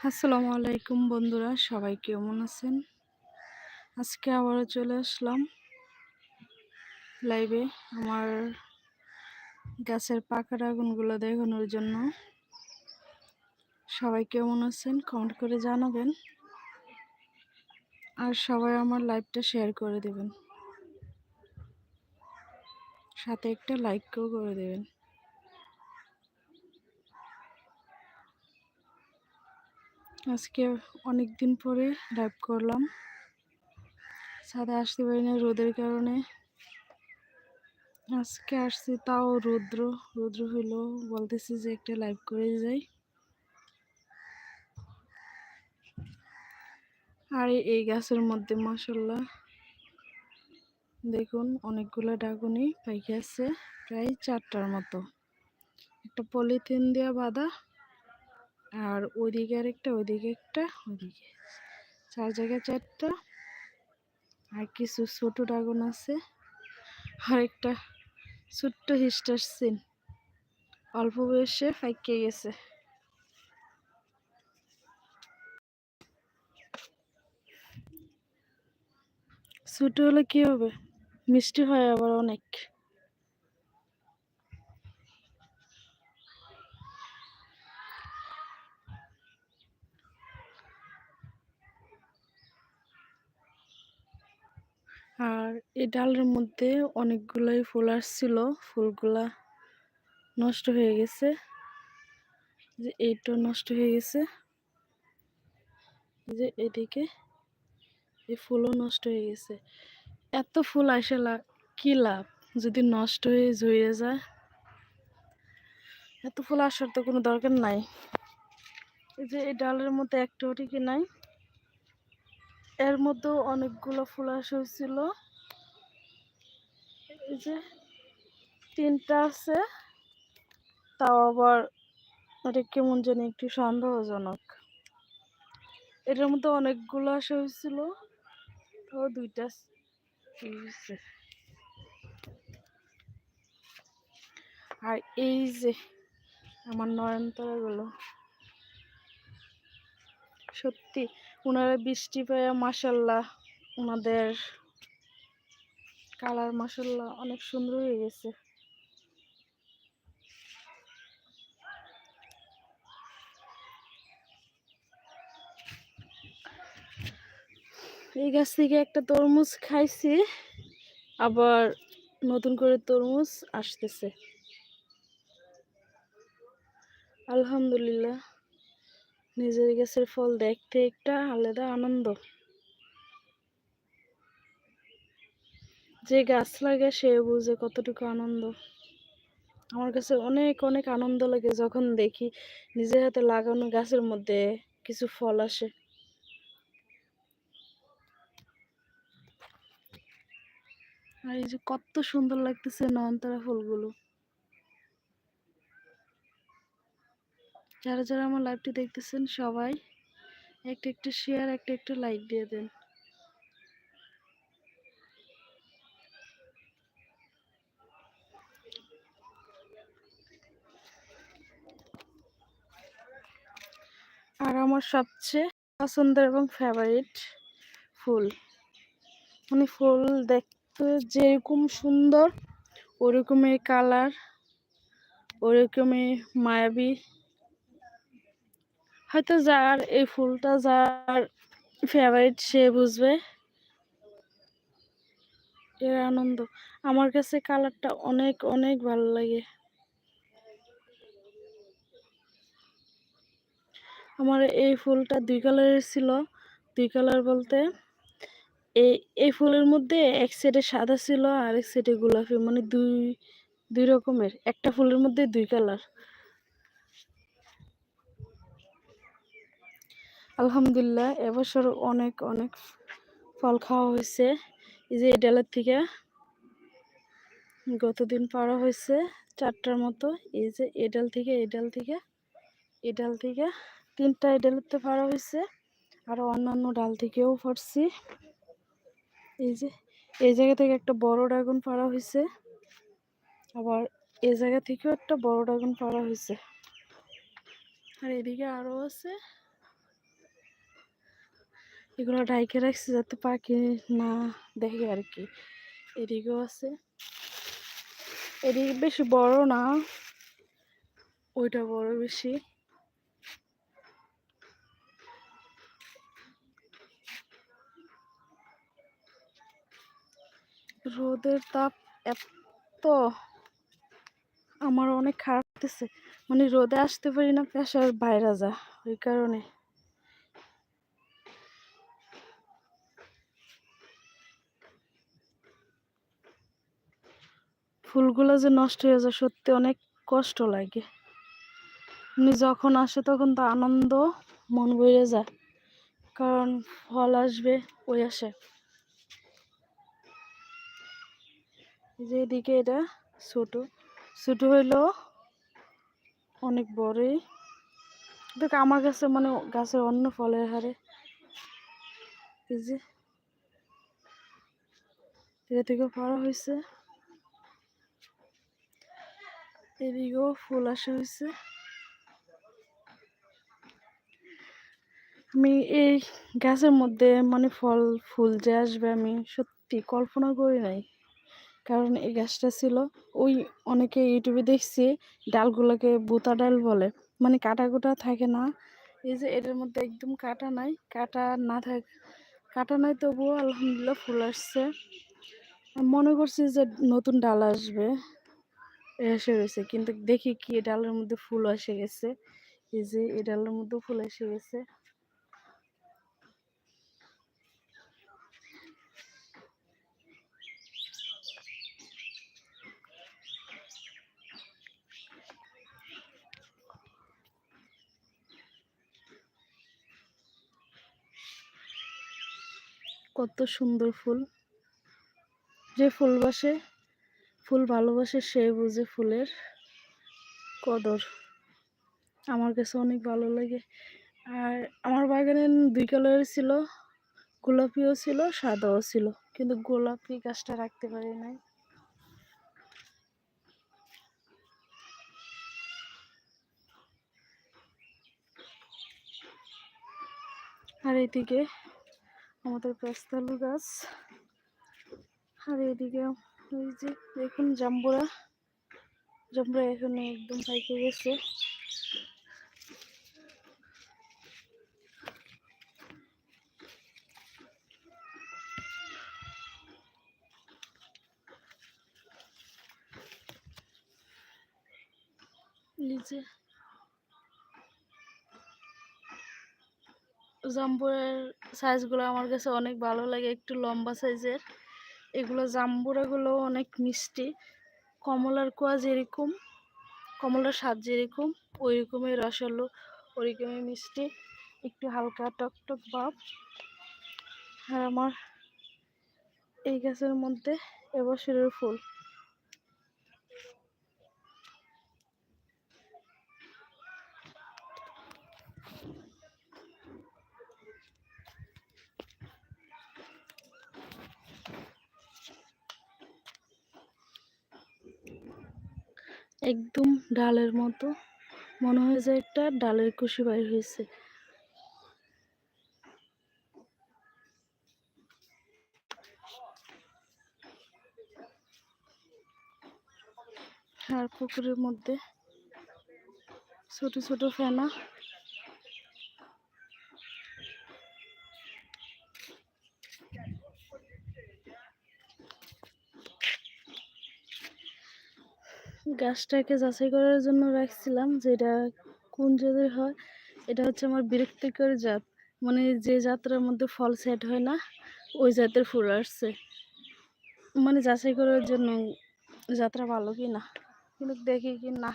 আসসালামু আলাইকুম বন্ধুরা, সবাই কেমন আছেন? আজকে আবারও চলে আসলাম লাইভে আমার গাছের পাকা আগুনগুলো দেখানোর জন্য। সবাই কেমন আছেন? কমেন্ট করে জানাবেন। আর সবাই আমার লাইভটা শেয়ার করে দেবেন। সাথে একটা লাইকও করে দেবেন। আজকে অনেক দিন পরে লাইভ করলাম। ছাদে আসতে পারি না রোদের কারণে। আজকে আসছি তাও রুদ্র রুদ্র হইল, বলতেছি যে একটা লাইভ করে যাই। আর এই গাছের মধ্যে মশলা দেখুন অনেকগুলো ডাগুনি পাইকে আছে, প্রায় চারটার মতো। একটা পলিথিন দেওয়া বাঁধা আর ওইদিকে আরেকটা, ওইদিকে একটা, ওইদিকে। চার জায়গায় চারটা। আর কিছু ছোট ড্রাগন আছে। আর একটা ছোট্ট হিস্টার সিন। অল্প বয়সে ফাইকে গেছে। ছোট হলে কি হবে? মিষ্টি হয় আবার অনেক। আর এই ডালের মধ্যে অনেকগুলোই ফুল আসছিল। ফুলগুলা নষ্ট হয়ে গেছে। যে এইটা নষ্ট হয়ে গেছে। যে এদিকে এই ফুলও নষ্ট হয়ে গেছে। এত ফুল আসে কি লাভ? যদি নষ্ট হয়ে ঝুয়ে যায়। এত ফুল আসার তো কোনো দরকার নাই। এই যে এই ডালের মধ্যে একটাও ঠিকই নাই? এর মধ্যেও অনেকগুলো ফুল হয়েছিল। এই যে তিনটা আছে, তাও আবার এটা কেমন জানি একটু সন্দেহজনক। এটার মধ্যে অনেকগুলো আসা হয়েছিল, তাও দুইটা আর এই যে আমার নয়নতারাগুলো, সত্যি ওনারা বৃষ্টি পেয়ে মাসাল্লাহ ওনাদের কালার মাসাল্লাহ অনেক সুন্দর হয়ে গেছে। এই গাছ থেকে একটা তরমুজ খাইছি, আবার নতুন করে তরমুজ আসতেছে। আলহামদুলিল্লাহ। নিজের গাছের ফল দেখতে একটা আলাদা আনন্দ। যে গাছ লাগে সে বুঝে কতটুকু আনন্দ। আমার কাছে অনেক অনেক আনন্দ লাগে যখন দেখি নিজের হাতে লাগানো গাছের মধ্যে কিছু ফল আসে। আর এই যে কত সুন্দর লাগতেছে নয়নতারা ফুলগুলো। যারা যারা আমার লাইভটি দেখতেছেন সবাই, একটা একটা শেয়ার একটা একটা লাইক দিয়ে দেন। আর আমার সবচেয়ে পছন্দের এবং ফেভারিট ফুল। মানে ফুল দেখতে যেরকম সুন্দর, ওরকমই কালার ওরকমই মায়াবী। হয়তো যার এই ফুলটা যার ফেভারিট সে বুঝবে। এর আনন্দ। আমার কাছে কালারটা অনেক অনেক ভালো লাগে। আমার এই ফুলটা দুই কালারের ছিল। দুই কালার বলতে এই এই ফুলের মধ্যে এক সাইডে সাদা ছিল আর এক সাইডে গোলাপি। মানে দুই দুই রকমের। একটা ফুলের মধ্যে দুই কালার আলহামদুলিল্লাহ, এবছর অনেক অনেক ফল খাওয়া হয়েছে। এই যে ডালের থেকে গতদিন পাড়া হয়েছে চারটার মতো। এই যে এই ডাল থেকে এই ডাল থেকে এই ডাল থেকে তিনটা এই ডালতে পাড়া হয়েছে আরও অন্যান্য ডাল থেকেও পড়ছি। এই যে এই জায়গা থেকে একটা বড় ড্রাগন পাড়া হয়েছে, আবার এই জায়গা থেকেও একটা বড় ড্রাগন পাড়া হয়েছে। আর এদিকে আরও আছে। এগুলো ঢাইকে রাখছি যাতে পাখি না দেখে আর কি এদিকেও আছে। এদিকে বেশি বড় না, ওইটা বড় বেশি। রোদের তাপ এত, আমার অনেক খারাপ মানে রোদে আসতে পারি না প্রেশার বাইরে যা ওই কারণে। ফুলগুলো যে নষ্ট হয়ে যায়, সত্যি অনেক কষ্ট লাগে। মানে যখন আসে তখন তো আনন্দ, মন বইরে যায়। কারণ ফল আসবে, ওই আসে। যেদিকে এটা ছোট। ছোট হইলেও অনেক বড়ই। দেখ, আমার কাছে মানে গাছের অন্য ফলের হারে। এই যে এটা থেকে পাড়া হয়েছে এদিকেও ফুল আসা হয়েছে আমি এই গাছের মধ্যে মানে ফল, ফুল যে আসবে আমি সত্যি কল্পনা করি নাই। কারণ এই গাছটা ছিল, ওই অনেকে ইউটিউবে দেখছি ডালগুলোকে বুতা ডাল বলে। মানে কাটা কুটা থাকে না। এই যে এটার মধ্যে একদম কাটা নাই, কাটা না থাক, কাটা নাই তবুও আলহামদুলিল্লাহ ফুল আসছে। মনে করছি যে নতুন ডাল আসবে। এসে গেছে। কিন্তু দেখি কি ডালের মধ্যে ফুল এসে গেছে। এই যে এই ডালের মধ্যে ফুল এসে গেছে। কত সুন্দর ফুল। যে ফুলবাসে ফুল ভালোবাসে সে বুঝে ফুলের কদর। আমার কাছে অনেক ভালো লাগে। আর আমার বাগানে দুই কালারের ছিল, গোলাপিও ছিল, সাদাও ছিল, কিন্তু গোলাপি গাছটা রাখতে পারি নাই। আর এদিকে আমাদের পেস্তালু গাছ, আর এদিকে ওই যে দেখুন জাম্বুরা। জাম্বুরা এখানে একদম পাইকে গেছে। নিচে জাম্বুরের সাইজগুলো আমার কাছে অনেক ভালো লাগে, একটু লম্বা সাইজের এগুলো জাম্বুরাগুলো অনেক মিষ্টি। কমলার কোয়া যেরকম, কমলার স্বাদ যেরকম ওই রকমই রসালো, ওইরকমই মিষ্টি। একটু হালকা টকটক টক ভাব। আর আমার এই গাছের মধ্যে এবছরের ফুল। একদম ডালের মতো। মনে হয় যে একটা ডালের কুশি বাইর হয়েছে। আর পুকুরের মধ্যে ছোট ছোট ফেনা গাছটাকে যাচাই করার জন্য রাখছিলাম যে এটা কোন জাতের হয়। এটা হচ্ছে আমার বিরক্তিকর জাত। মানে যে জাতের মধ্যে ফল সেট হয় না, ওই জাতের ফুল আসছে। মানে যাচাই করার জন্য যাত্রা ভালো কি না? কিন্তু দেখি কি না।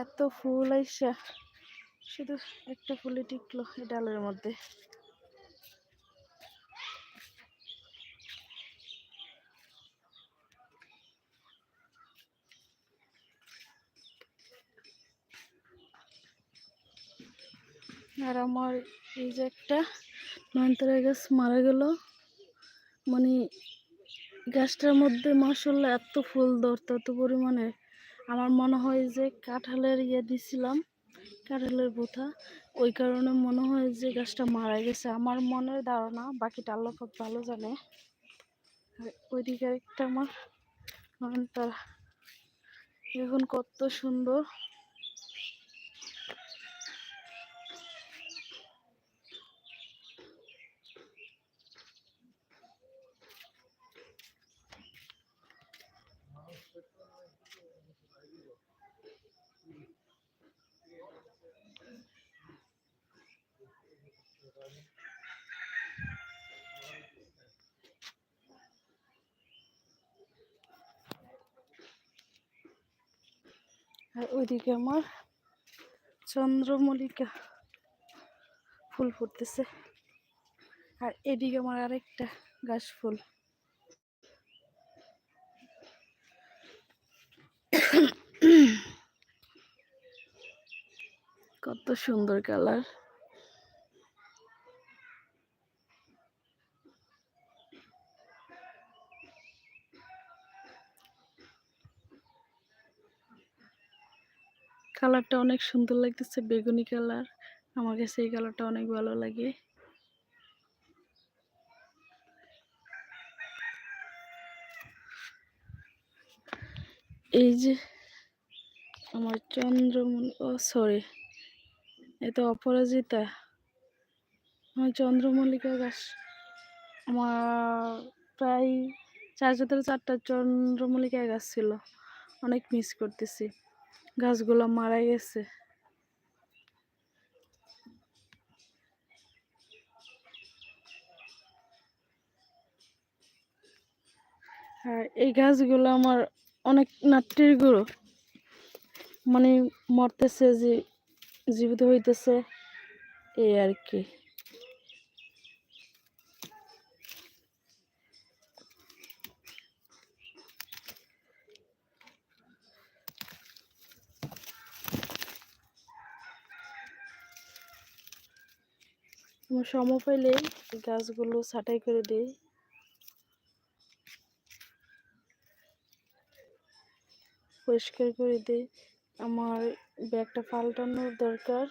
এত ফুল আইসা। শুধু একটা ফুলে টিকলো ডালের মধ্যে। আর আমার এই যে একটা নয়নতারা গাছ মারা গেল। মানে গাছটার মধ্যে মাসাল্লাহ এত ফুল ধরতো, এত পরিমাণে। আমার মনে হয় যে কাঁঠালের ইয়ে দিছিলাম। কাঁঠালের বোথা। ওই কারণে মনে হয় যে গাছটা মারা গেছে। আমার মনের ধারণা, বাকিটা খুব ভালো জানে। আর ওইদিকে একটা আমার এখন কত সুন্দর। আর ওইদিকে আমার চন্দ্রমল্লিকা ফুল ফুটতেছে। আর এদিকে আমার আরেকটা গাছ ফুল। কত সুন্দর কালার। কালারটা অনেক সুন্দর লাগতেছে, বেগুনি কালার। আমার কাছে এই কালারটা অনেক ভালো লাগে। এই যে আমার চন্দ্রমণি ও সরি এটা অপরাজিতা। আমার চন্দ্রমল্লিকা গাছ আমার প্রায় চার চারটা চন্দ্রমল্লিকা গাছ ছিল। অনেক মিস করতেছি। গাছগুলো মারা গেছে। আর এই গাছগুলো আমার অনেক নাট্যের গুঁড়ো। মানে মরতেছে যে, জীবিত হইতেছে, এই আর কি। সময় পাইলে গাছগুলো ছাঁটাই করে দিই। পরিষ্কার করে দিই। আমার ব্যাগটা পাল্টানোর দরকার।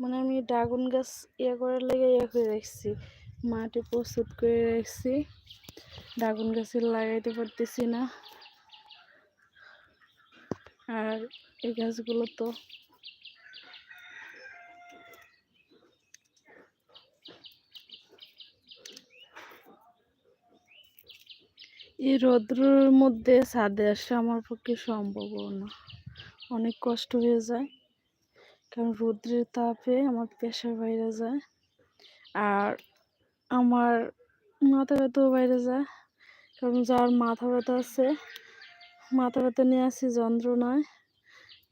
মানে আমি ড্রাগন গাছ ইয়ে করার লেগে ইয়ে করে রাখছি। মাটি প্রস্তুত করে রাখছি। ড্রাগন গাছে লাগাইতে পারতেছি না। আর এই গাছগুলো তো এই রৌদ্রের মধ্যে ছাদে আসা আমার পক্ষে সম্ভব না। অনেক কষ্ট হয়ে যায়, কারণ রৌদ্রের তাপে আমার প্রেশার বাইরে যায় আর আমার মাথা ব্যথাও বাইরে যায়, কারণ যার মাথা ব্যথা আছে, মাথা ব্যথা নিয়ে আসি যন্ত্রণায়,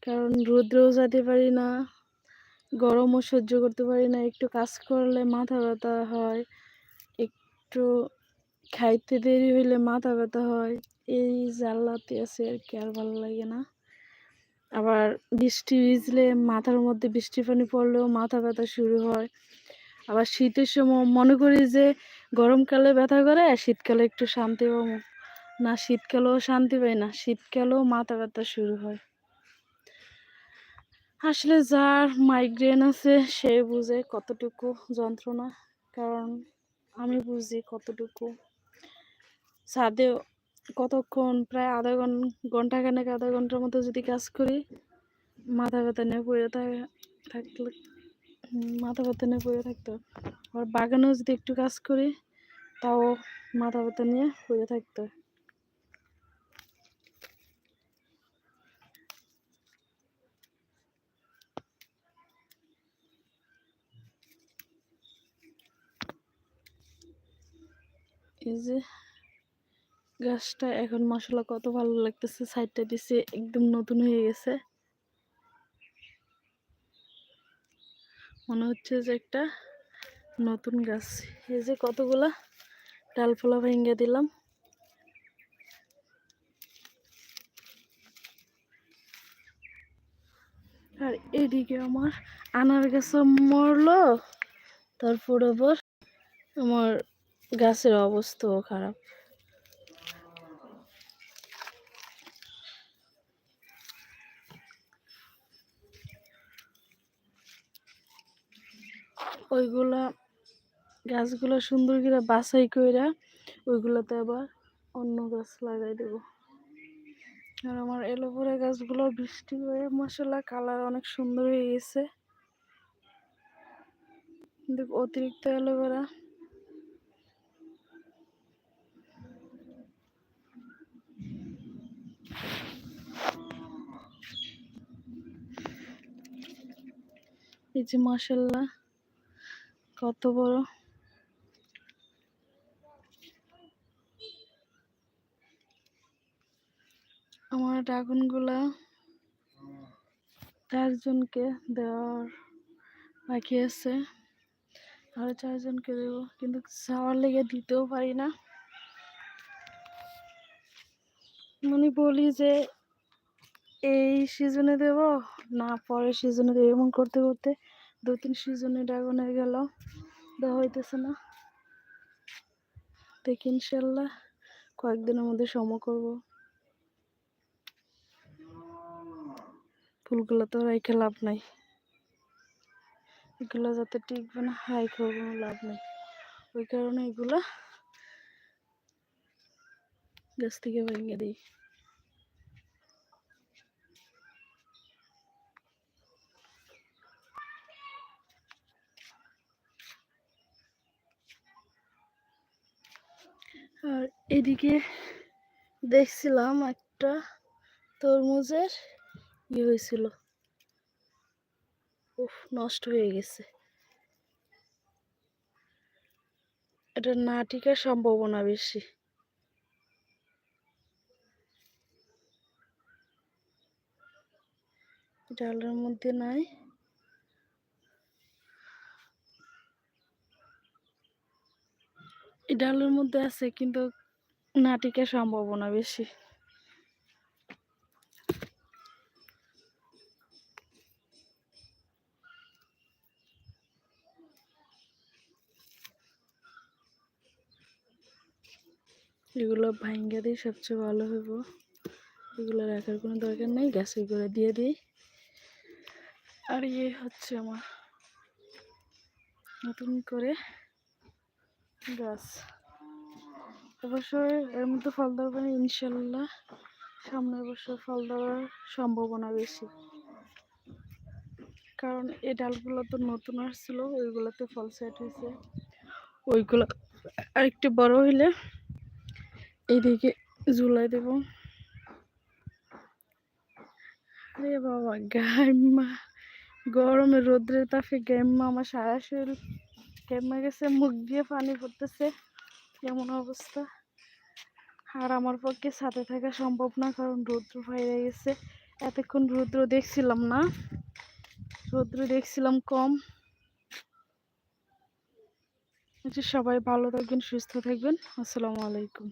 কারণ রৌদ্রেও যেতে পারি না, গরমও সহ্য করতে পারি না, একটু কাজ করলে মাথা ব্যথা হয়, একটু খাইতে দেরি হইলে মাথা ব্যথা হয়, এই জ্বালাতে আছে আর কি, আর ভালো লাগে না। আবার বৃষ্টি ভিজলে মাথার মধ্যে বৃষ্টি পানি পড়লেও মাথা ব্যথা শুরু হয়। আবার শীতের সময় মনে করি যে গরমকালে ব্যথা করে, আর শীতকালে একটু শান্তি পাবো। না, শীতকালেও শান্তি পাই না, শীতকালেও মাথা ব্যথা শুরু হয়। আসলে যার মাইগ্রেন আছে, সে বুঝে কতটুকু যন্ত্রণা, কারণ আমি বুঝি কতটুকু ছাদে কতক্ষণ? প্রায় আধা ঘণ্টা খানেক আধা ঘণ্টার মতো যদি কাজ করি, মাথা ব্যথা নিয়ে পড়ে থাকলে মাথা ব্যথা নিয়ে পড়ে থাকতো। আবার বাগানেও যদি একটু কাজ করি, তাও মাথা ব্যথা নিয়ে পড়ে থাকতো। এই যে গাছটা এখন মশলা কত ভালো লাগতেছে সাইডটা দিছে একদম নতুন হয়ে গেছে। মনে হচ্ছে যে একটা নতুন গাছ। এই যে কতগুলা ডালফলা ভেঙে দিলাম। আর এদিকে আমার আনার গাছ মরলো, তারপর আবার আমার গাছের অবস্থাও খারাপ। ওইগুলা গাছগুলো সুন্দর করে বাছাই কইরা ওইগুলোতে আবার অন্য গাছ লাগাই দেব। আর আমার এলোভেরা গাছগুলো বৃষ্টি হয়ে মশলা কালার অনেক সুন্দর হয়ে গেছে। কিন্তু অতিরিক্ত অ্যালোভেরা। এই যে মাসাল্লাহ কত বড়? আমার ড্রাগনগুলা চারজনকে দেওয়ার বাকি আছে। আরও চারজনকে দেব, কিন্তু যাওয়ার লেগে দিতেও পারি না। মানে বলি যে, এই সিজনে দেব না পরের সিজনে দেব এমন করতে করতে। দু তিন সিজনে ড্রাগনের গেল, দেওয়া হইতেছে না। দেখি ইনশাল্লাহ কয়েকদিনের মধ্যে সম করব। ফুলগুলো তো রেখে লাভ নাই। এগুলো যাতে টিকবে না, হাই করব, লাভ নেই। ওই কারণে এগুলা গাছ থেকে ভেঙে দিই। আর এদিকে দেখছিলাম একটা তরমুজের ইয়ে হয়েছিল। নষ্ট হয়ে গেছে। এটা না টিকার সম্ভাবনা বেশি। ডালের মধ্যে নাই। এই ডালের মধ্যে আছে, কিন্তু না টিকার সম্ভাবনা বেশি। এগুলো ভাঙ্গা দিই সবচেয়ে ভালো হইব। এগুলো রাখার কোনো দরকার নেই, গ্যাসে করে দিয়ে দিই। আর ইয়ে হচ্ছে আমার নতুন করে গাছ। অবশ্যই এর মধ্যে ফল মানে ইনশাল্লাহ সামনের বছর ফল দেওয়ার সম্ভাবনা বেশি। কারণ এই ডালগুলো তো নতুন আসছিল, ওইগুলোতে ফল সেট হয়েছে। ওইগুলো আরেকটু বড় হইলে এইদিকে ঝুলাই দেব। আরে বাবা গাইমা গরমে রোদ্রের তাপে গাইমা আমার সারা শরীর গাইমা গেছে, মুখ দিয়ে পানি পড়তেছে, কেমন অবস্থা? আর আমার পক্ষে সাথে থাকা সম্ভব না, কারণ রৌদ্র বাইরে গেছে। এতক্ষণ রৌদ্র দেখছিলাম না, রৌদ্র দেখছিলাম কম। সবাই ভালো থাকবেন, সুস্থ থাকবেন। আসসালামু আলাইকুম।